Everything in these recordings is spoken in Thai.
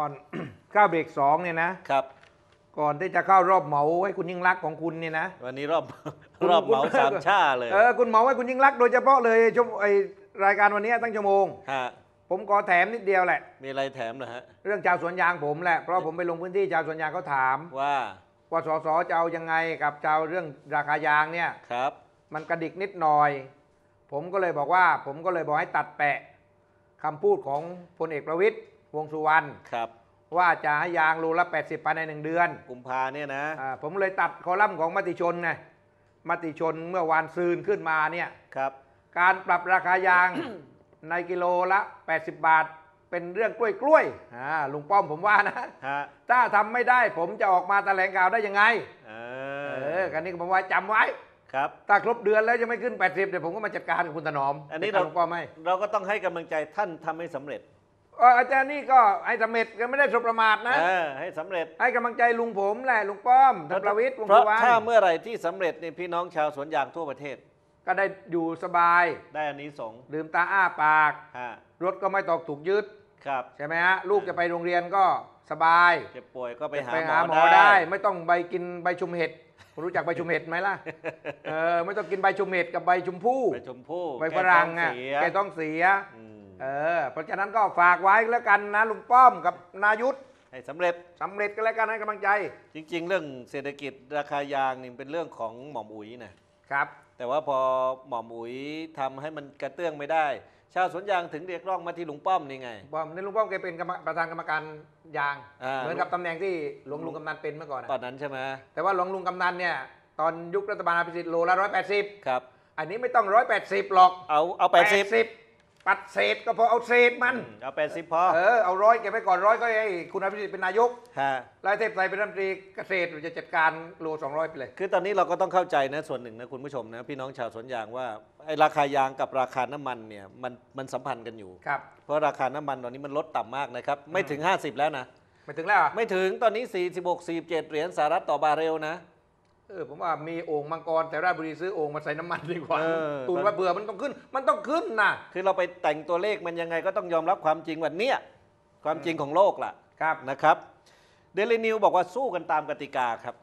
ถนอมก่อนก้าวเบรกสองเนี่ยนะครับ ก่อนที่จะเข้ารอบเหมาให้คุณยิ่งรักษณ์ของคุณเนี่ยนะ วันนี้รอบคุณรอบเหมาคุณสามชาเลยเออคุณเหมาให้คุณยิ่งรักษณ์โดยเฉพาะเลยชั่วโมงไอรายการวันนี้ตั้งชั่วโมง ฮะผมขอแถมนิดเดียวแหละ มีอะไรแถมนะฮะเรื่องชาวสวนยางผมแหละเพราะผมไปลงพื้นที่ชาวสวนยางเขาถาม ว่าว่าสสจะเอายังไงกับชาวเรื่องราคายางเนี่ย ครับมันกระดิกนิดหน่อย ผมก็เลยบอกว่า ผมก็เลยบอกให้ตัดแปะคำพูดของพลเอกประวิตย วงษ์สุวรรณครับ ว่าจะให้ยางโลละ 80ภายในหนึ่งเดือน กุมภาเนี่ยนะอาผมเลยตัดคอลัมน์ของมติชนไงมติชนเมื่อวานซืนขึ้นมาเนี่ยครับ การปรับราคายาง ในกิโลละ 80 บาท เป็นเรื่องกล้วยกล้วยๆอ่าลุงป้อมผมว่านะ ฮะถ้าทำไม่ได้ผมจะออกมาแถลงข่าวได้ยังไง เอเอออกันนี้ผมว่าจำไว้ ครับ ถ้าครบเดือนแล้วยังไม่ขึ้น 80 เดี๋ยวผมก็มาจัดการกับคุณถนอมอันนี้จัดกเรารลุงป้อมให้ เราก็ต้องให้กำลังใจท่านทำให้สำเร็จ เอ่ออาจารย์นี่ก็ให้สำเร็จก็ไม่ได้สบประมาทนะ เออให้สำเร็จ ให้กำลังใจลุงผมแหละลุงป้อมท่านประวิตรวงเพษ์สุราะวรรณถ้าเมื่อไหร่ที่สำเร็จนี่พี่น้องชาวสวนยางทั่วประเทศ ก็ได้อยู่สบาย ได้อันนี้สงส์ลืมตาอ้าปาก ฮะรถก็ไม่ตกถูกยึด ครับใช่ไหมฮะลูกจะไปโรงเรียนก็สบาย เจ็บป่วยก็ไปหาไปหมหาอหมอได้ ไม่ต้องใบกินใบชุมเห็ดรู้จักใบชุมเห็ดไหมล่ะ เออไม่ต้องกินใบชุมเห็ดกับใบชุมพู่ไปชมพู่ใบฝรั่งแก้อะท้เสียแกต้องเสีย อืม เออเพราะฉะนั้นก็ฝากไว้แล้วกันนะลุงป้อมกับนายุทธให้สำเร็จสำเร็จกันแล้วกันให้กำลังใจจริง ๆ เรื่องเศรษฐกิจราคายางนี่เป็นเรื่องของหม่อมอุ๋ยนะครับ แต่ว่าพอหม่อมอุ๋ยทำให้มันกระเตื้องไม่ได้ ชาวสวนยางถึงเรียกร้องมาที่ลุงป้อมนี่ไงป้อมนี่ลุงป้อมแกเป็นกรรมประธานกรรมการยาง อ่า เหมือนกับตำแหน่งที่หลวงลุงกำนันเป็นเมื่อก่อนตอนะนนั้นใช่ไหมแต่ว่าหลวงลุงกำนันเนี่ยตอนยุครัฐบาลอภิสิทธิ์โลละร้อยแปดสิบครับ อันนี้ไม่ต้องร้อยแปดสิบหรอกเอาเอาแปดสิบ80 ปัดเศษก็พอเอาเศษมัน เอาแปดสิบพอ เออเอาร้อยเก็บไว้ก่อนร้อยก็ให้คุณอภิสิทธิ์เป็นนายกฮะ รายเทพไทยเป็นรัฐมนตรีเกษตรจะจัดการโลสองร้อยไปเลย คือตอนนี้เราก็ต้องเข้าใจนะส่วนหนึ่งนะคุณผู้ชมนะพี่น้องชาวสวนยางว่าไอ้ราคายางกับราคาน้ำมันเนี่ยมันมันสัมพันธ์กันอยู่ ครับ เพราะราคาน้ำมันตอนนี้มันลดต่ำมากนะครับ ไม่ถึง 50 แล้วนะไม่ถึงแล้วเหรอไม่ถึงตอนนี้ 46 47 เหรียญสหรัฐต่อบาร์เรลนะ เออผมว่ามีโอ่งมังกรแต่ราชบุรีซื้อโอ่งมาใส่น้ำมันดีกว่าเออตูนว่าเบื่อมันต้องขึ้น มันต้องขึ้นนะคือเราไปแต่งตัวเลขมันยังไงก็ต้องยอมรับความจริงวันเนี้ยความจริงของโลกล่ะครับนะครับเดลินิวบอกว่าสู้กันตามกติกาครับ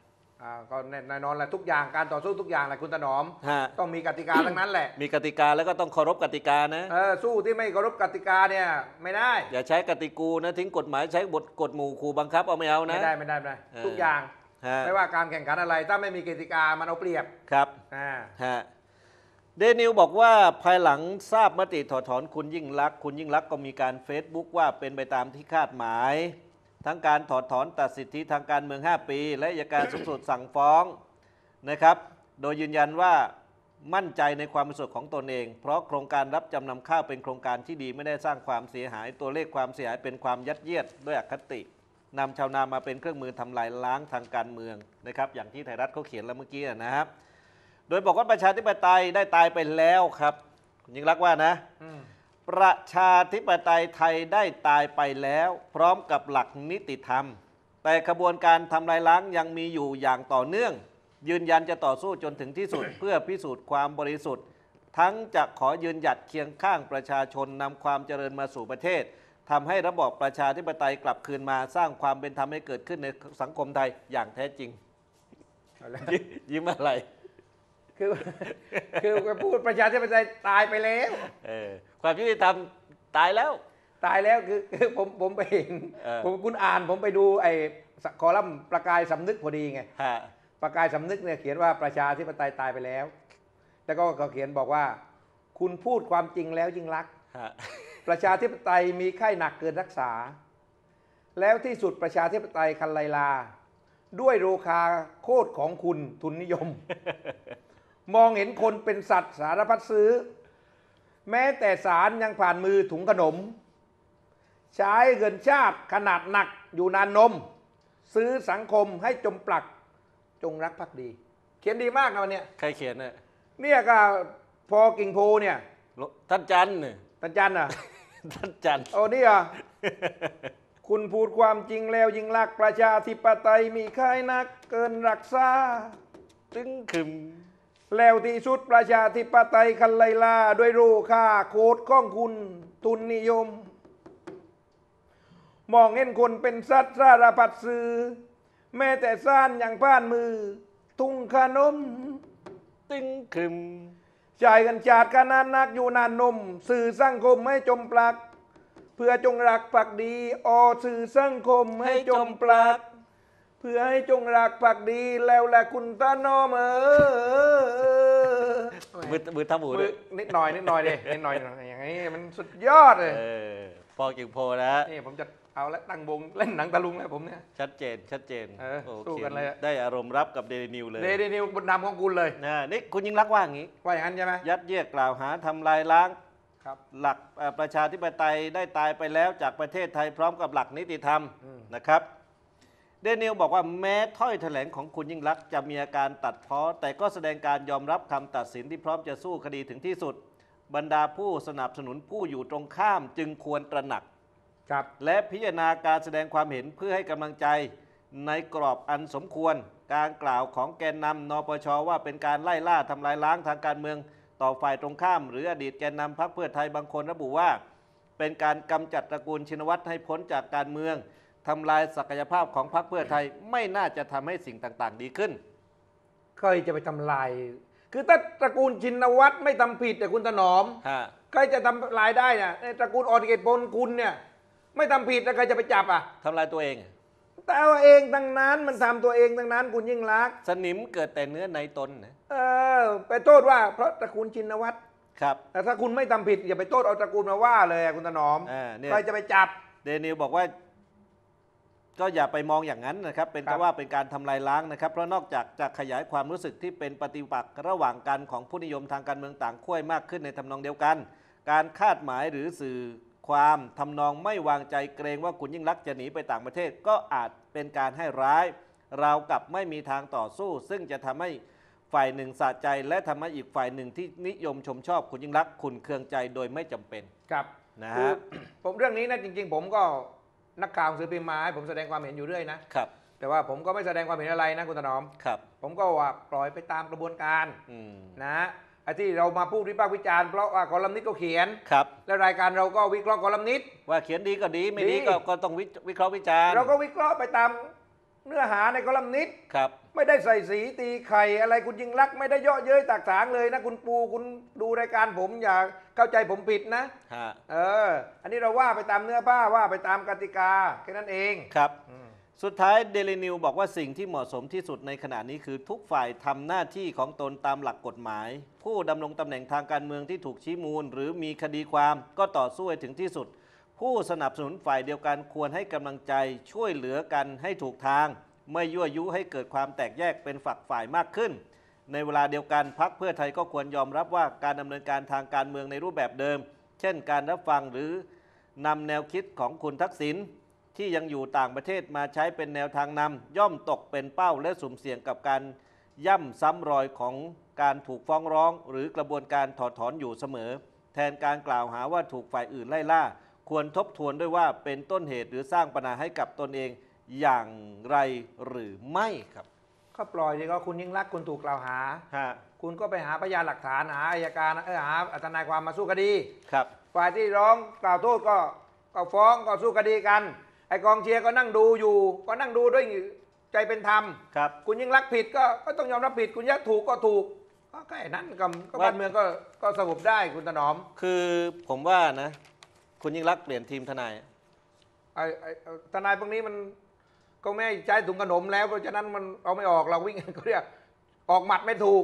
อ่าก็แน่นอนแหละทุกอย่างการต่อสู้ทุกอย่างแหละคุณถนอม ฮะต้องมีกติกาทั้งนั้นแหละมีกติกาแล้วก็ต้องเคารพกติกานะ เออสู้ที่ไม่เคารพกติกาเนี่ยไม่ได้ อย่าใช้กติกูนะทิ้งกฎหมายใช้บทกฎหมู่ขู่บังคับเอาไม่เอานะ ไม่ได้ไม่ได้ไม่ได้เออ ทุกอย่าง ฮะ ไม่ว่าการแข่งขันอะไร ถ้าไม่มีกติกามันเอาเปรียบครับอ่าฮะเดนิวบอกว่าภายหลังทราบมติถอดถอนคุณยิ่งลักษณ์คุณยิ่งลักษณ์ก็มีการเฟซบุ๊กว่าเป็นไปตามที่คาดหมาย ทั้งการถอดถอนตัดสิทธิทางการเมือง 5 ปี และอัยการสูงสุดสั่งฟ้องนะครับ โดยยืนยันว่ามั่นใจในความบริสุทธิ์ของตนเอง เพราะโครงการรับจำนำข้าวเป็นโครงการที่ดีไม่ได้สร้างความเสียหาย ตัวเลขความเสียหายเป็นความยัดเยียดด้วยอคติ นำชาวนามาเป็นเครื่องมือทำลายล้างทางการเมืองนะครับอย่างที่ไทยรัฐเขาเขียนแล้วเมื่อกี้นะครับ โดยบอกว่าประชาธิปไตยได้ตายไปแล้วครับคุณยิ่งรักษณ์ว่านะอืมประชาธิปไตยไทยได้ตายไปแล้ว พร้อมกับหลักนิติธรรม แต่ขบวนการทำลายล้างยังมีอยู่อย่างต่อเนื่อง ยืนยันจะต่อสู้จนถึงที่สุด เพื่อพิสูจน์ความบริสุทธิ์ ทั้งจะขอยืนหยัดเคียงข้างประชาชนนำความเจริญมาสู่ประเทศ ทำให้ระบอบประชาธิปไตยกลับคืนมาสร้างความเป็นธรรมให้เกิดขึ้นในสังคมไทยอย่างแท้จริงเอาละยิ้มยิ้มอะไร คือคือพูดประชาธิปไตยตายไปแล้วเออความยุติธรรมตายแล้ว ตายแล้วคือคือผมผมไปเห็นเออผมคุณอ่านผมไปดูไอ้คอลัมน์ประกายสำนึกพอดีไงฮะประกายสำนึกเนี่ยเขียนว่าประชาธิปไตยตายไปแล้ว แล้วก็เขาเขียนบอกว่า คุณพูดความจริงแล้วยิ่งรักฮะ ประชาธิปไตยมีไข้หนักเกินรักษา แล้วที่สุดประชาธิปไตยคันไลลา ด้วยโรคาโคตรของคุณทุนนิยม มองเห็นคนเป็นสัตว์สารพัดซื้อ แม้แต่สารยังผ่านมือถุงขนม ใช้เงินชาติขนาดหนักอยู่นานนม ซื้อสังคมให้จมปลักจงรักภักดี เขียนดีมากนะวันเนี้ยใครเขียนเนี่ยเนี่ยก็พอกิ่งโพเนี่ยท่านจันทร์เนี่ย ตันจันอะ ท่านจันทร์ โอ้นี่อะ คุณพูดความจริงแล้วยิ่งรักประชาธิปไตยมีค่ายนักเกินรักษา ตึงคึมแล้วที่สุดประชาธิปไตยคันไลลาด้วยรูค่าโคดของคุณทุนนิยม มองเห็นคนเป็นสัตว์สารพัดสื่อแม้แต่ซ่านอย่างผ่านมือ ทุ่งขนมติ้งครึม ชายกันจาดกันนานนักอยู่นานนม สื่อสังคมให้จมปลัก เพื่อจงรักปักดีออสื่อสังคมให้จมปลัก เพื่อให้จงรักปักดีแล้วแหละคุณตาโนมเออมือมือทำหมูมืด้อวยนิดหน่อยนิดหน่อยดินิดหน่อยหน่อยอย่างนี้มันสุดยอดเลยเออพอกิ่งโพนะนี่ผมจะ เอาละตั้งวงเล่นหนังตะลุงแล้วผมเนี่ย ชัดเจนชัดเจนเออโสู้กันเลยอะ ได้อารมณ์รับกับเดลินิวเลยเดนิวบนนำของคุณเลย นะนี่คุณยิ่งรักษณ์ว่าอย่างนี้ ว่าอย่างนั้นใช่ไหมยัดเยียดกล่าวหาทำลายล้าง ครับ หลักเอ่อประชาธิปไตยได้ตายไปแล้วจากประเทศไทยพร้อมกับหลักนิติธรรมอืม นะครับ เดนิวบอกว่าแม้ถ้อยแถลงของคุณยิ่งรักษณ์จะมีอาการตัดเพ้อแต่ก็แสดงการยอมรับคำตัดสินที่พร้อมจะสู้คดีถึงที่สุด บรรดาผู้สนับสนุนผู้อยู่ตรงข้ามจึงควรตระหนัก ครับและพิจารณาการแสดงความเห็นเพื่อให้กำลังใจในกรอบอันสมควร การกล่าวของแกนนำนปชว่าเป็นการไล่ล่าทำลายล้างทางการเมือง ต่อฝ่ายตรงข้าม หรืออดีตแกนนำพรรคเพื่อไทยบางคนระบุว่า เป็นการกำจัดตระกูลชินวัตรให้พ้นจากการเมืองทำลายศักยภาพของพรรคเพื่อไทยไม่น่าจะทำให้สิ่งต่างๆ ดีขึ้นเคยจะไปทำลาย คือถ้าตระกูลชินวัตรไม่ทำผิดแต่คุณถนอมฮะ ใครจะทำลายได้เนี่ยไอ้ตระกูลออดิเกตพลคุณเนี่ย ไม่ทำผิดแล้วใครจะไปจับอะทำลายตัวเองแต่ว่าเองทั้งนั้นมันทำตัวเองทั้งนั้นคุณยิ่งรักษณ์สนิมเกิดแต่เนื้อในตนนะเออ ไปโทษว่าเพราะตระกูลชินวัตรครับ แต่ถ้าคุณไม่ทำผิดอย่าไปโทษเอาตระกูลมาว่าเลยอะคุณถนอมอ่าเนี่ย ใครจะไปจับ เดนิวบอกว่า ก็อย่าไปมองอย่างนั้นนะครับ เป็นครัก็บว่าเป็นการทำลายล้างนะครับ เพราะนอกจากจะขยายความรู้สึกที่เป็นปฏิปักษ์ระหว่างกันของผู้นิยมทางการเมืองต่างขั้วมากขึ้นในทำนองเดียวกัน การคาดหมายหรือสื่อ ความทำนองไม่วางใจเกรงว่าคุณยิ่งรักษณ์จะหนีไปต่างประเทศ ก็อาจเป็นการให้ร้าย เราวกับไม่มีทางต่อสู้ ซึ่งจะทำให้ฝ่ายหนึ่งสะใจและทำให้อีกฝ่ายหนึ่งที่นิยมชมชอบคุณยิ่งรักษณ์ขุนเคืองใจโดยไม่จำเป็นครับนะคือฮะผมเรื่องนี้นะจริง ๆ ผมก็นักข่าวหนังสือพิมพ์มาให้ผมแสดงความเห็นอยู่เรื่อยนะครับ แต่ว่าผมก็ไม่แสดงความเห็นอะไรนะคุณถนอม ครับ ผมก็ว่าปล่อยไปตามกระบวนการอืม นะ ไอ้ที่เรามาพูดวิพากษ์วิจารณ์เพราะว่าคอลัมนิสต์ก็เขียน ครับ และรายการเราก็วิเคราะห์คอลัมนิสต์ ว่าเขียนดีก็ดีไม่ดีดี ก็ก็ต้องวิวิเคราะห์วิจารณ์เราก็วิเคราะห์ไปตามเนื้อหาในคอลัมนิสต์ ครับ ไม่ได้ใส่สีตีไข่อะไรคุณยิงรักษณ์ไม่ได้เยาะเย้ยตากถางเลยนะคุณปูคุณดูรายการผมอย่าเข้าใจผมผิดนะ ฮะ เออ อันนี้เราว่าไปตามเนื้อผ้าว่าไปตามกติกาแค่นั้นเอง ครับ อืม สุดท้ายเดลินิวบอกว่าสิ่งที่เหมาะสมที่สุดในขณะนี้คือทุกฝ่ายทำหน้าที่ของตนตามหลักกฎหมาย ผู้ดำรงตำแหน่งทางการเมืองที่ถูกชี้มูล หรือมีคดีความก็ต่อสู้ให้ถึงที่สุด ผู้สนับสนุนฝ่ายเดียวกันควรให้กำลังใจช่วยเหลือกันให้ถูกทาง ไม่ยั่วยุให้เกิดความแตกแยกเป็นฝักฝ่ายมากขึ้น ในเวลาเดียวกันพักเพื่อไทยก็ควรยอมรับว่าการดำเนินการทางการเมืองในรูปแบบเดิม เช่น การรับฟังหรือนำแนวคิดของคุณทักษิณ ที่ยังอยู่ต่างประเทศมาใช้เป็นแนวทางนำย่อมตกเป็นเป้าและสุ่มเสี่ยงกับการย่ำซ้ำรอยของการถูกฟ้องร้อง หรือกระบวนการถอดถอนอยู่เสมอ แทนการกล่าวหาว่าถูกฝ่ายอื่นไล่ล่า ควรทบทวนด้วยว่าเป็นต้นเหตุหรือสร้างปัญหาให้กับตนเองอย่างไรหรือไม่ครับ ก็ปล่อยดีก็คุณยิ่งรักษณ์คุณถูกกล่าวหา ฮะคุณก็ไปหาพยานหลักฐานหาอายการเออหาทนายความมาสู้คดี ครับ ฝ่ายที่ร้องกล่าวโทษก็ก็ฟ้องก็สู้คดีกัน ไอกองเชียร์ก็นั่งดูอยู่ ก็นั่งดูด้วยใจเป็นธรรม ครับ คุณยิ่งรักษณ์ผิดก็ก็ต้องยอมรับผิดคุณยักษ์ถูกก็ถูกก็แค่นั้นก็ก็ว่าบ้านเมืองก็ก็สงบได้คุณถนอม คือผมว่านะ คุณยิ่งรักษณ์เปลี่ยนทีมทนายไอ้ไอ้ทนายพวกนี้มันก็ไม่ให้ใช้ถุงขนมแล้วเพราะฉะนั้นมันเอาไม่ออกเราวิ่งเขาเรียกออกหมัดไม่ถูก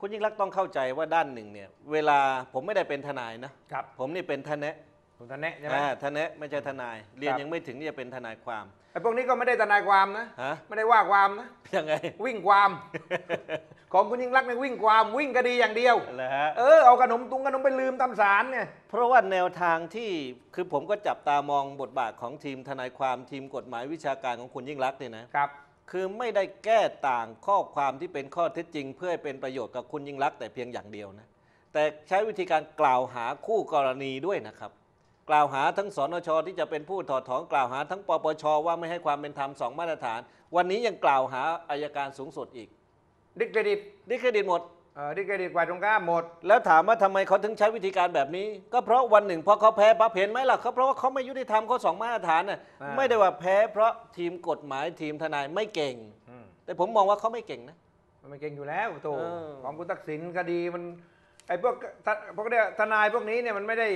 คุณยิ่งรักษณ์ต้องเข้าใจว่าด้านหนึ่งเนี่ย เวลาผมไม่ได้เป็นทนายนะครับ ผมนี่เป็นทนาย คุณทนแนะใช่ไหมอ่าทนายไม่ใช่ทนาย เรียนครับยังไม่ถึงที่จะเป็นทนายความ ไอ้พวกนี้ก็ไม่ได้ทนายความนะ ฮะ ไม่ได้ว่าความนะ ยังไงวิ่งความ ของคุณยิ่งรักษณ์เนี่ยวิ่งความวิ่งคดีอย่างเดียวแล้วฮะ เออเอาขนมตุงขนมไปลืมตำสารเนี่ย เพราะว่าแนวทางที่คือผมก็จับตามองบทบาทของทีมทนายความทีมกฎหมายวิชาการของคุณยิ่งรักษณ์เนี่ยนะครับ คือไม่ได้แก้ต่างข้อความที่เป็นข้อเท็จจริง เพื่อให้เป็นประโยชน์กับคุณยิ่งรักษณ์แต่เพียงอย่างเดียวนะแต่ใช้วิธีการกล่าวหาคู่กรณีด้วยนะครับ กล่าวหาทั้งสนชที่จะเป็นผู้ถอดถอนกล่าวหาทั้งปปชว่าไม่ให้ความเป็นธรรมสองมาตรฐาน วันนี้ยังกล่าวหาอายการสูงสุดอีก ดิเครดิตดิเครดิตหมดเออดิสเครดิตฝ่ายตรงข้ามหมด แล้วถามว่าทำไมเขาถึงใช้วิธีการแบบนี้ ก็เพราะวันหนึ่งพอเขาแพ้ปั๊บเห็นไหมล่ะเขาเพราะว่าเขาไม่ยุติธรรมเขาสองมาตรฐานน่ะอ่า ไม่ได้ว่าแพ้เพราะทีมกฎหมายทีมทนายไม่เก่ง อืมแต่ผมมองว่าเขาไม่เก่งนะ มันไม่เก่งอยู่แล้วโตเออ ของคุณทักษิณคดีมันไอ้พวกทพวกเนี้ยทนายพวกนี้เนี่ยมันไม่ได้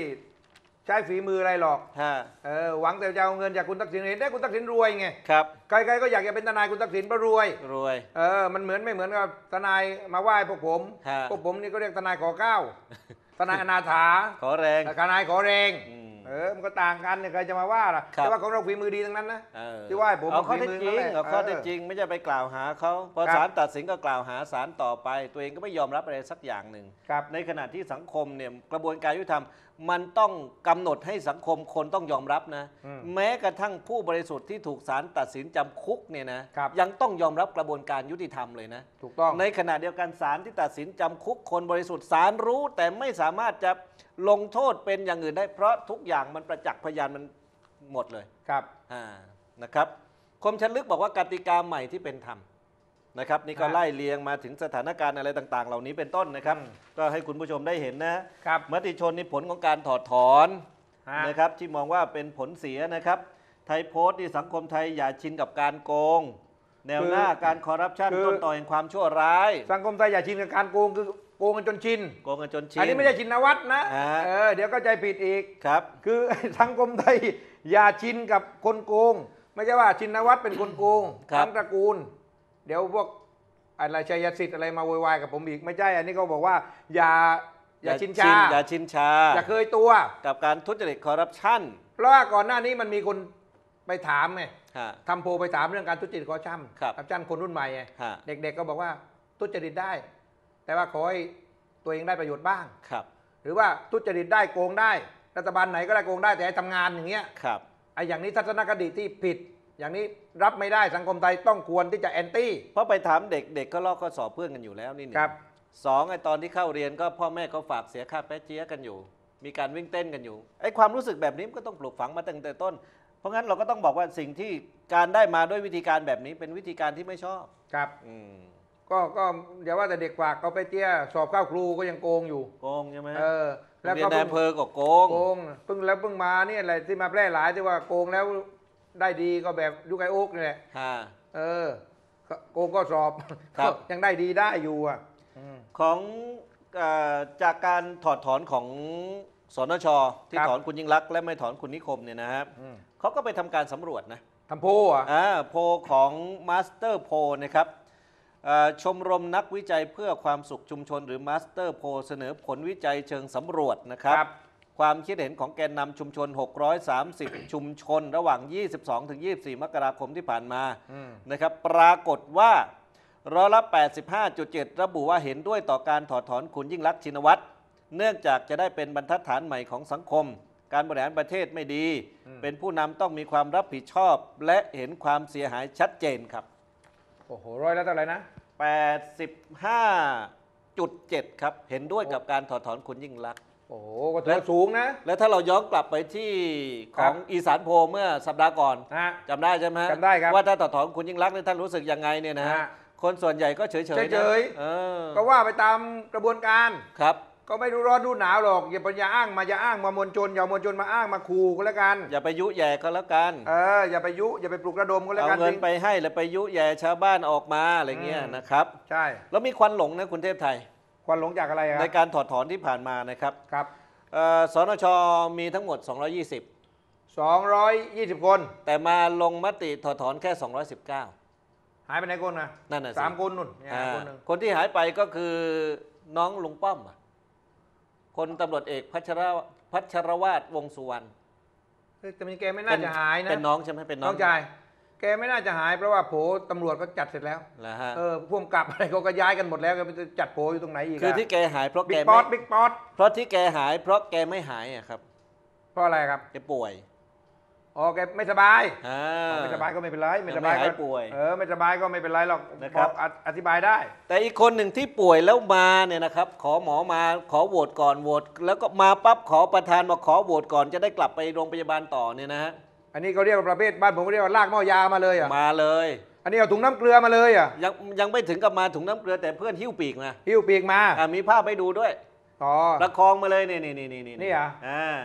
ใช้ฝีมืออะไรหรอกฮะเออหวังแต่จะเอาเงินจากคุณทักษิณเห็นได้คุณทักษิณรวยไงครับ ใครๆก็อยากจะเป็นทนายคุณทักษิณเพราะรวย รวย เออมันเหมือนไม่เหมือนกับทนายมาไหว้พวกผม ฮะ พวกผมนี่ก็เรียกทนายขอเก้าทนายอนาถาขอแรง ทนายขอแรง อืม เออมันก็ต่างกันเนี่ยใครจะมาว่าล่ะครับแต่ว่าของเราฝีมือดีทั้งนั้นนะเออที่ว่าให้ผมเอาข้อเท็จฝีจมืริองนั่นแหละเอาข้อเท็จเออจริงไม่ใช่ไปกล่าวหาเขาพอครับศาลตัดสินก็กล่าวหาศาลต่อไป ตัวเองก็ไม่ยอมรับอะไรสักอย่างหนึ่งครับในขณะที่สังคมเนี่ยกระบวนการยุติธรรมมันต้องกำหนดให้สังคมคนต้องยอมรับนะอืมแม้กระทั่งผู้บริสุทธิ์ที่ถูกศาลตัดสินจำคุกเนี่ยนะครับยังต้องยอมรับกระบวนการยุติธรรมเลยนะถูกต้องในขณะเดียวกันศาลที่ตัดสินจำคุกคนบริสุทธิ์ศาลรู้ แต่ไม่สามารถจะ ลงโทษเป็นอย่างอื่นได้ เพราะทุกอย่างมันประจักษ์พยานมันหมดเลยครับอ่านะครับคมชันลึกบอกว่ากติกาใหม่ที่เป็นธรรมนะครับนี่ก็ฮะไล่เลียงมาถึงสถานการณ์อะไรต่าง ๆ เหล่านี้เป็นต้นนะครับอืมก็ให้คุณผู้ชมได้เห็นนะครับมติชนในผลของการถอดถอนฮะนะครับที่มองว่าเป็นผลเสียนะครับ ไทยโพสต์ที่สังคมไทยอย่าชินกับการโกง แนวหน้าการคอร์รัปชันคือต้นต่อแห่งความชั่วร้าย สังคมไทยอย่าชินกับการโกงคือ โกงกันจนชิน โกงกันจนชินอันนี้ไม่ใช่ชินวัตรนะฮะเออเดี๋ยวก็ใจผิดอีกครับ คือสังคมไทยอย่าชินกับคนโกง ไม่ใช่ว่าชินวัตรเป็นคนโกงครับ ทั้งตระกูล เดี๋ยวพวกอะไรชัยสิทธิ์อะไรมาโวยวายกับผมอีกไม่ใช่ อันนี้เขาบอกว่าอย่าอย่าชินชาอย่าชินชา อย่าเคยตัว กับการทุจริตคอร์รัปชันเพราะว่าก่อนหน้านี้มันมีคนไปถามไงฮะ ทำโพลไปถามเรื่องการทุจริตคอร์รัปชันครับ คอร์รัปชันคนรุ่นใหม่ไงฮะ เด็กๆก็บอกว่าทุจริตได้ แต่ว่าขอให้ตัวเองได้ประโยชน์บ้าง ครับ หรือว่าทุจริตได้โกงได้ รัฐบาลไหนก็ได้โกงได้แต่ให้ทำงานอย่างเงี้ยครับ ไอ้อย่างนี้ทัศนคติที่ผิด อย่างนี้รับไม่ได้สังคมไทยต้องควรที่จะแอนตี้ เพราะไปถามเด็กเด็กก็ลอกข้อสอบเพื่อนกันอยู่แล้วนี่หนึ่งครับ สองไอ้ตอนที่เข้าเรียนก็พ่อแม่ก็ฝากเสียค่าแป๊ะเจี๊ยกันอยู่ มีการวิ่งเต้นกันอยู่ไอ้ความรู้สึกแบบนี้มันก็ต้องปลูกฝังมาตั้งแต่ต้น เพราะงั้นเราก็ต้องบอกว่าสิ่งที่การได้มาด้วยวิธีการแบบนี้เป็นวิธีการที่ไม่ชอบ ครับ อืม ก็ก็อย่าว่าแต่เด็กฝากเขาไปเตี้ยสอบเข้าครูก็ยังโกงอยู่ โกงใช่ไหมเออโรแล้วงเรียก็นในเพิ่งอำเภอก็โกงโกงเพิ่งแล้วเพิ่งมาเนี่ยอะไรที่มาแพร่หลายที่ว่าโกงแล้วได้ดีก็แบบยุคไอโอ๊กนี่แหละฮะเออก็โกงก็สอบครับก็ยังได้ดีได้อยู่อะอืมของเอ่อจากการถอดถอนของสนชที่ครับถอนคุณยิ่งรักษณ์และไม่ถอนคุณนิคมเนี่ยนะครับอืมเขาก็ไปทำการสำรวจนะทำโพลอะอ่าโพลของมาสเตอร์โพนะครับเอ่อ ชมรมนักวิจัยเพื่อความสุขชุมชนหรือมาสเตอร์โพเสนอผลวิจัยเชิงสำรวจนะครับครับความคิดเห็นของแกนนำชุมชน 630 ชุมชน ระหว่าง 22-24 มกราคมที่ผ่านมาอืมนะครับ ปรากฏว่าร้อยละ 85.7 ระบุว่าเห็นด้วยต่อการถอดถอนคุณยิ่งรักษณ์ชินวัตร เนื่องจากจะได้เป็นบรรทัดฐานใหม่ของสังคม การบริหารประเทศไม่ดีอืมเป็นผู้นำต้องมีความรับผิดชอบ และเห็นความเสียหายชัดเจนครับ โอ้โหร้อยแล้วเท่าไหร่นะ 85.7 ครับ เห็นด้วยกับการถอดถอนคุณยิ่งรักษณ์ โอ้โหก็ถือว่าสูงนะ และถ้าเราย้อนกลับไปที่ของครับอีสานโพลเมื่อสัปดาห์ก่อนนะจำได้ใช่ไหมฮะจำได้ครับว่าถ้าถอดถอนคุณยิ่งรักษณ์เนี่ยท่านรู้สึกยังไงเนี่ยนะฮะฮะคนส่วนใหญ่ก็เฉยๆนะเฉยเออก็ว่าไปตามกระบวนการ ครับ ก็ไม่รู้ร้อนรู้หนาวหรอกอย่าปัญญาอ้างมาอย่าอ้างมามวลชนอย่ามวลชนมาอ้างมาขู่ก็แล้วกันอย่าไปยุแย่ก็แล้วกันเอออย่าไปยุอย่าไปปลุกระดมก็แล้วเอากันเงินจริงไปให้แล้วไปยุแย่ชาวบ้านออกมาอะไรเงี้ยอืมนะครับ ใช่แล้วมีควันหลงนะคุณเทพไทย ควันหลงจากอะไรคในรับการถอดถอนที่ผ่านมานะครับครับเอ่อสนชมีทั้งหมด 220 220 คนแต่มาลงมติถอดถอนแค่ 219 หายไปไหนคนนะนั่นน่ะสิ สามคนนู่นเนี่ยอ่าคนหนึ่ง คนที่หายไปก็คือน้องลุงป้อมอะ คนตำรวจเอกพัชรพัชรวาทวงสุวรรณเฮ้ยแต่มันแกไม่น่าจะหายนะเป็นน้องใช่ไหมเป็นน้น้อองงชายแกไม่น่าจะหายเพราะว่าโผตำรวจก็จัดเสร็จแล้วเหรอฮะเออพ่วงกลับอะไรเขาก็ย้ายกันหมดแล้วแกไปจัดโผอยู่ตรงไหนอีกะคือที่แกหายเพราะแกบิ๊กป๊ไม่อตบิ๊กป๊อตเพราะที่แกหายเพราะแกไม่หายอะครับ เพราะอะไรครับแกป่วย อ๋อแกไม่สบายอ่า ไม่สบายก็ไม่เป็นไรไม่ยังสไม่บายหายก็ป่วยเออไม่สบายก็ไม่เป็นไรหรอกนะครับ อกออธิบายได้ แต่อีกคนหนึ่งที่ป่วยแล้วมาเนี่ยนะครับ ขอหมอมาขอโหวตก่อนโหวตแล้วก็มาปั๊บขอประธานมาขอโหวตก่อนจะได้กลับไปโรงพยาบาลต่อเนี่ยนะฮะอันนี้เขาเรียกว่าประเภทบ้านผมเรียกว่าลากหม้อยามาเลยอะมาเลยไออันนี้เอาถุงน้ำเกลือมาเลยอะยังยังไม่ถึงกับมาถุงน้ำเกลือแต่เพื่อนหิ้วปีกมาหิ้วปีกมาอะมีภาพให้ดูด้วย อ๋อ ประคองมาเลยนี่นี่นี่นี่นี่เหรออ่า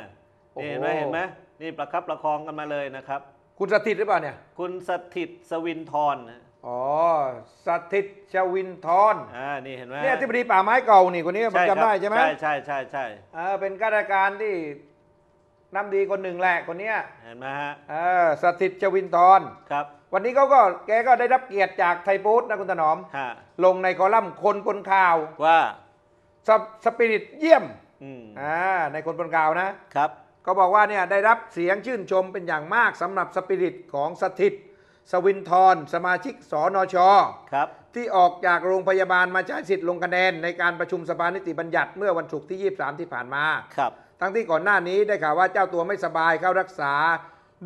โอ้นี่โห เห็นไหมเห็นไหม นี่ประคับประคองกันมาเลยนะครับ คุณสถิตหรือเปล่าเนี่ย คุณสถิตสวินทรนะอ๋อสถิตชวินทรอ่านี่เห็นไหมเนี่ยที่ปดีป่าไม้เก่านี่คนนี้ผมใช่ครับจำได้ใช่ไหมใช่ใช่ใช่ใช่เออเป็นข้าราชการที่น้ำดีคนหนึ่งแหละคนเนี้ยเห็นไหมฮะเออสถิตชวินทรครับ วันนี้เขาก็แกก็ได้รับเกียรติจากไทยโพสต์นะคุณถนอม ฮะ ลงในคอลัมน์คนบนข่าวว่าสปสปิริตเยี่ยมอืมอ่าในคนบนข่าวนะครับ ก็บอกว่าเนี่ยได้รับเสียงชื่นชมเป็นอย่างมากสำหรับสปิริตของสถิต สวินทรสมาชิกสนชครับ ที่ออกจากโรงพยาบาลมาใช้สิทธิ์ลงคะแนน ในการประชุมสภานิติบัญญัติเมื่อวันศุกร์ที่ 23 ที่ผ่านมาครับ ทั้งที่ก่อนหน้านี้ได้ข่าวว่าเจ้าตัวไม่สบายเข้ารักษา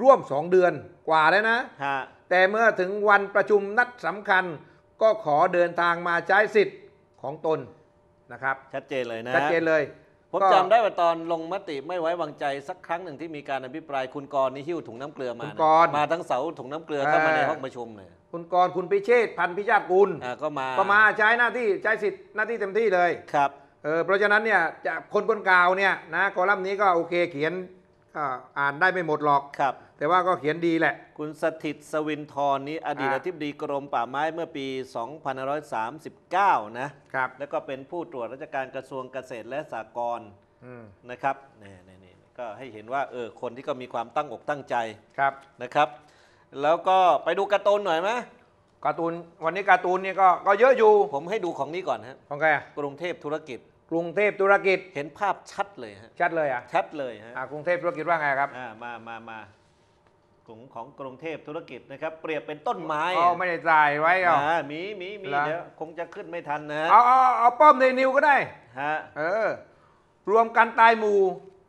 ร่วม 2 เดือนกว่าแล้วนะฮะแต่เมื่อถึงวันประชุมนัดสำคัญ ก็ขอเดินทางมาใช้สิทธิ์ของตนนะครับ ชัดเจนเลยนะฮะชัดเจนเลย ผมก็จำได้ว่าตอนลงมติไม่ไว้วางใจสักครั้งหนึ่งที่มีการอภิปรายคุณกรณ์นี่หิ้วถุงน้ำเกลือมาคุณนะกรณ์มาทั้งเสาถุงน้ำเกลือเข้ามาเออในห้องประชุมเลยคุณกรณ์คุณพิเชษฐ์พันธุ์พิชาติกุลอ่าก็มาก็มาใช้หน้าที่ใช้สิทธิ์หน้าที่เต็มที่เลยครับ เออเพราะฉะนั้นเนี่ยจะคนบนกล่าวเนี่ยนะคอลัมน์นี้ก็โอเคเขียน ก็อ่านได้ไม่หมดหรอก ครับ แต่ว่าก็เขียนดีแหละ คุณสถิตสวินทรนี้อดีตอ่าอธิบดีกรมป่าไม้เมื่อปี 2539 นะ ครับ แล้วก็เป็นผู้ตรวจราชการกระทรวงเกษตรและสหกรณ์อืมนะครับนี่นี่นี่ก็ให้เห็นว่าเออคนที่ก็มีความตั้งอกตั้งใจครับ นะครับ แล้วก็ไปดูการ์ตูนหน่อยไหมการ์ตูน วันนี้การ์ตูนเนี่ยก็ก็เยอะอยู่ ผมให้ดูของนี้ก่อนฮะของใครอะกรุงเทพธุรกิจ กรุงเทพธุรกิจเห็นภาพชัดเลยฮะชัดเลยอะชัดเลยฮะอ่ากรุงเทพธุรกิจว่าไงครับอ่ามามามาของของกรุงเทพธุรกิจนะครับ เปรียบเป็นต้นไม้อ๋อไม่ได้จ่ายไว้เหรออ่ามีมีมีเหรอเดี๋ยวคงจะขึ้นไม่ทันนะฮะเอาเอาเอาป้อมในนิวก็ได้ฮะเออ รวมกันตายหมู่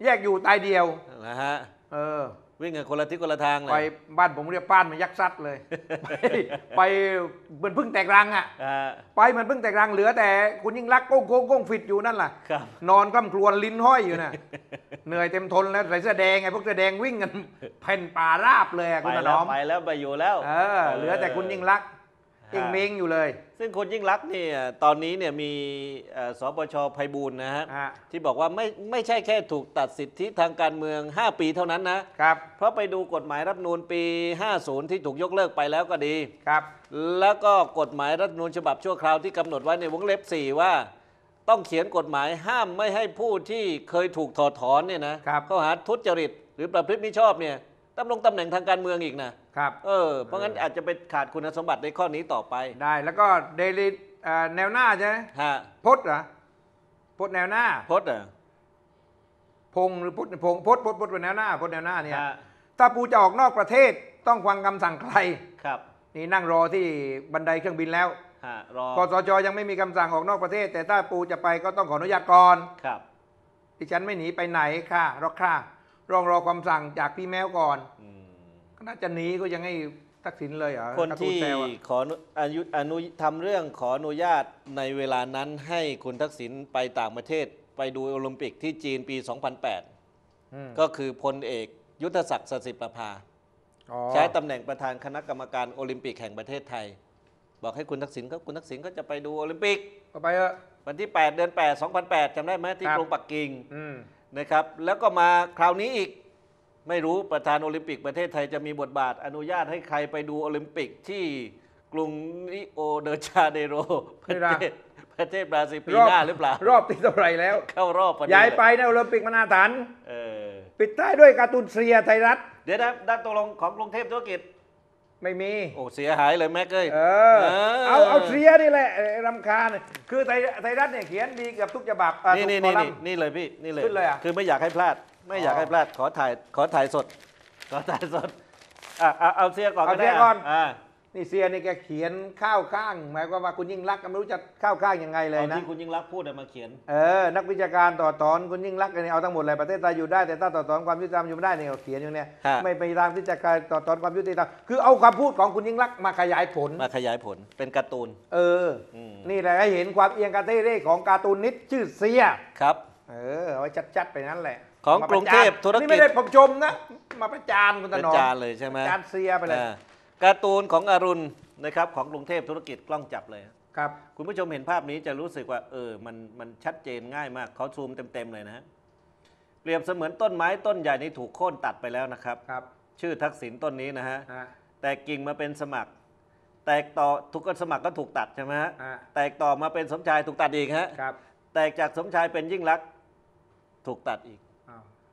แยกอยู่ตายเดียวนะฮะเออ วิ่งกันคนละทิศคนละทางเลไปยบ้านผมเรียกป้านมันยักษ์ซัดเลย ไปไปเหมือนพึ่งแตกรังอะอ่าไปเหมันพึ่งแตกรังเหลือแต่คุณยิ่งรักษณ์โก้งโก้งโก้งฟิตอยู่นั่นแหละครับนอนกล้ำครวญลิ้นห้อยอยู่น่ะเหนื่อยเต็มทนแล้วใส่เสื้อแดงไงพวกเสื้อแดงวิ่งกันแผ่นป่าราบเลยอะไปคุณถนแล้วอมไปแล้วไปอยู่แล้วเออเหลือแต่คุณยิ่งรัก ษณ์ฮะเองเมงอยู่เลย ซึ่งคุณยิ่งรักษณ์เนี่ยตอนนี้เนี่ยมีเอ่อสปชไพบูลย์นะฮะฮะ ที่บอกว่าไม่ไม่ใช่แค่ถูกตัดสิทธิทางการเมือง 5 ปีเท่านั้นนะ ครับเพราะไปดูกฎหมายรัฐธรรมนูญปี 50 ที่ถูกยกเลิกไปแล้วก็ดี ครับ แล้วก็กฎหมายรัฐธรรมนูญฉบับชั่วคราวที่กำหนดไว้ในวงเล็บ 4 ว่า ต้องเขียนกฎหมายห้ามไม่ให้ผู้ที่เคยถูกถอดถอนเนี่ยนะครับข้อหาทุจริตหรือประพฤติมิชอบเนี่ยดำรงตำแหน่งทางการเมืองอีกนะ ครับ เออ เพราะงั้นอาจจะไปขาดคุณสมบัติในข้อนี้ต่อไป ได้แล้วก็เดลิแนวหน้าใช่ไหมฮะพดเหรอพดแนวหน้าพจน์เหรอพงหรือพดพงพดพดพดเป็นแนวหน้า พดแนวหน้าเนี่ยฮะถ้าปูจะออกนอกประเทศต้องฟังคำสั่งใคร ครับนี่นั่งรอที่บันไดเครื่องบินแล้วฮะรอกสจยังไม่มีคำสั่งออกนอกประเทศ แต่ถ้าปูจะไปก็ต้องขออนุญาตก่อนครับ ดิฉันไม่หนีไปไหนค่ะรอค่ะรองรอความสั่งจากพี่แมวก่อน อืม ก็น่าจะหนีก็ยังให้ทักษิณเลยเหรอคนการ์ตูที่แซวอะขออนุอนุทำเรื่องขออนุญาตในเวลานั้นให้คุณทักษิณไปต่างประเทศ ไปดูโอลิมปิกที่จีนปี 2008 อืมก็คือพลเอกยุทธศักดิ์สสิประภา อ๋อใช้ตำแหน่งประธานคณะกรรมการโอลิมปิกแห่งประเทศไทย บอกให้คุณทักษิณก็คุณทักษิณก็จะไปดูโอลิมปิก ก็ไปเถอะ วันที่ 8 เดือน 8 2008จำได้ไหมที่ครับ กรุงปักกิ่งอืมนะครับ แล้วก็มาคราวนี้อีก ไม่รู้ประธานโอลิมปิกประเทศไทยจะมีบทบาทอนุญาตให้ใครไปดูโอลิมปิกที่กรุงริโอเดจาเนโรประเทศประเทศบราซิลปีหน้าหรือเปล่า รอบที่เท่าไหรแล้ว เข้ารอบพอดีย้ายไปเลนะโอลิมปิกมนาฐานเออปิดท้ายด้วยการ์ตูนเซียไทยรัฐ เดี๋ยวนะด้านตกลงของกรุงเทพธุรกิจ ไม่มี โอ้เสียหายเลยแม็กเอ้ยเออเอาเอาเสียนี่แหละเออรำคาญคือไทยไทยรัฐเนี่ยเขียนดีเกับทุกฉบับอะนี่ทุกนี่คอนี่ลัมนี่น์นี่เลยพี่นี่เลยขึ้นเลยเหรอคือไม่อยากให้พลาด ไม่อยากอ๋อให้พลาดขอถ่ายขอถ่ายสด ขอถ่ายสดอะเอาเอาเสียก่อนเอาก็ได้เสียก่อน อ่านี่เซียนี่แกเขียนข้าวข้างหมายความว่าคุณยิ่งรักษณ์ก็ไม่รู้จะข้าวข้างยังไงเลยเอานะ ที่คุณยิ่งรักษณ์พูดอะมาเขียน เออ นักวิชาการต่อตอนคุณยิ่งรักษณ์เนี่ยเอาทั้งหมดเลยประเทศไทยอยู่ได้แต่ถ้าต่อตอนความยุติธรรมอยู่ไม่ได้เนี่ยเขาเขียนอยู่เนี่ยฮะ ไม่ไปตามที่จะการต่อตอนความยุติธรรมคือเอาคำพูดของคุณยิ่งรักษณ์มาขยายผล มาขยายผลเป็นการ์ตูน เอออม นี่แหละให้เห็นความเอียงกระเต้เร่ของการ์ตูนนิดชื่อเซีย ครับ เออเอาไว้ชัดๆไปนั้นแหละ ของมากรุงเทพธุรกิจนี่ไม่ได้ผมชมนะ มาประจานคุณตเป็นนอมจานเลยใช่ไหมจานเซียไปเลยอ่าการ์ตูนของอรุณนะครับของกรุงเทพธุรกิจกล้องจับเลยครับคุณผู้ชมเห็นภาพนี้จะรู้สึกว่า เออมันมันชัดเจนง่ายมากเขาซูมเต็มๆเลยนะฮะเปรียบเสมือนต้นไม้ต้นใหญ่นี่ถูกโค่นตัดไปแล้วนะครับครับ ชื่อทักษิณต้นนี้นะฮะฮะแตกกิ่งมาเป็นสมัคร แตกต่อทุกคนสมัครก็ถูกตัดใช่ไหมฮะฮะแตกต่อมาเป็นสมชายถูกตัดอีกฮะครับแตกจากสมชายเป็นยิ่งรักษณ์ถูกตัดอีกอ้าว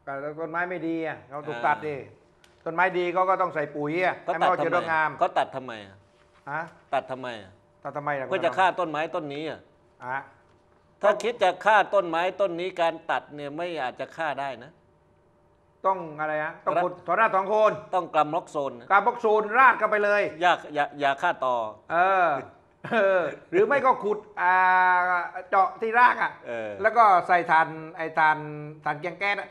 ก็ต้นไม้ไม่ดีอะเขาถูกอ่าตัดดิต้นไม้ดีเขาก็ต้องใส่ปุ๋ยอะก็ให้ตัมันดเจทำริญไมงามก็ตัดทำไมอะฮะตัดทำไมอะตัดทำไมล่ะเพื่อจะฆ่าต้นไม้ต้นนี้อะอะถ้าคิดจะฆ่าต้นไม้ต้นนี้การตัดเนี่ยไม่อาจจะฆ่าได้นะ ต้องอะไรฮะต้องรัฐคนถอนหน้าถอนโคนต้องกลัมล็อกโซนนะการบกซูนราดกันไปเลย อย่าอย่าอย่าฆ่าต่อ เออเออ หรือไม่ก็ขุดอ่าเจาะที่รากอะ เออ แล้วก็ใส่ทานไอ้ทานทานแกงแก๊สอะ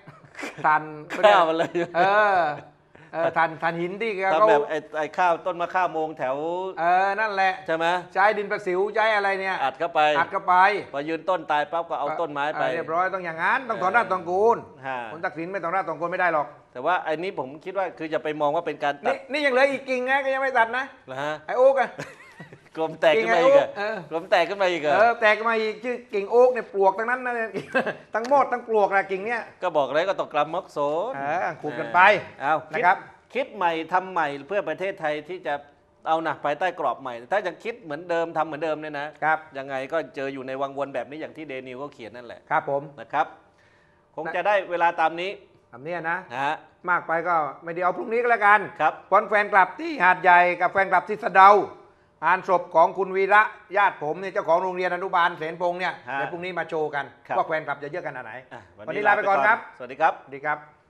ทานฆ่ามันเลย เออเออทานทานหินที่เขาทำแบบไอ้ไอ้ข้าวต้นมะข้าวโมงแถว เออนั่นแหละใช่ไหมใช้ดินประสิวใช้อะไรเนี่ยอัดเข้าไปอัดเข้าไปพอยืนต้นตายปั๊บก็เอาต้นไม้ไปเออเรียบร้อยต้องอย่างนั้นต้องถอนหน้าถอนโคนฮะคนตักสินไม่ถอนหน้าถอนโคนไม่ได้หรอก แต่ว่าไอ้นี้ผมคิดว่าคือจะไปมองว่าเป็นการตันี่ดนี่ยังเหลืออีกกิ่งนะก็ยังไม่ตัดนะนะฮะไอ้โอ๊กอะ กลมแตกขึ้นมาอีกอะเออ กลมแตกขึ้นมาอีกเออะอแตกมาอีกชื่อกิ่งโอ๊กเนี่ยปลวกทั้งนั้นนะเนี่ยทั้งหมดทั้งปลวกนะกิ่งเนี่ยก็บอกเลยก็ต้องกลัมล็อกโซนเออขูดกันไป เอานะคิดครับ คิดใหม่ทำใหม่เพื่อประเทศไทยที่จะเอาหนักภายใต้กรอบใหม่ ถ้ายังคิดเหมือนเดิมทำเหมือนเดิมเนี่ยนะครับยังไงก็เจออยู่ในวังวนแบบนี้อย่างที่เดนิวก็เขียนนั่นแหละครับผมนะครับคงจะได้เวลาตามนี้ทำเนี่ยนะ นะฮะมากไปก็ไม่ได้เอาพรุ่งนี้ก็แล้วกันครับพอนแฟนคลับที่หาดใหญ่กับแฟนคลับที่สะเดา งานศพของคุณวีระญาติผมเนี่ยเจ้าของโรงเรียนอนุบาลเสนพงษ์เนี่ยฮะเดี๋ยวพรุ่งนี้มาโชว์กัน ครับว่าแฟนคลับจะเยอะขนาดไหน อะวันนี้ลาไปก่อนครับ สวัสดีครับ สวัสดีครับ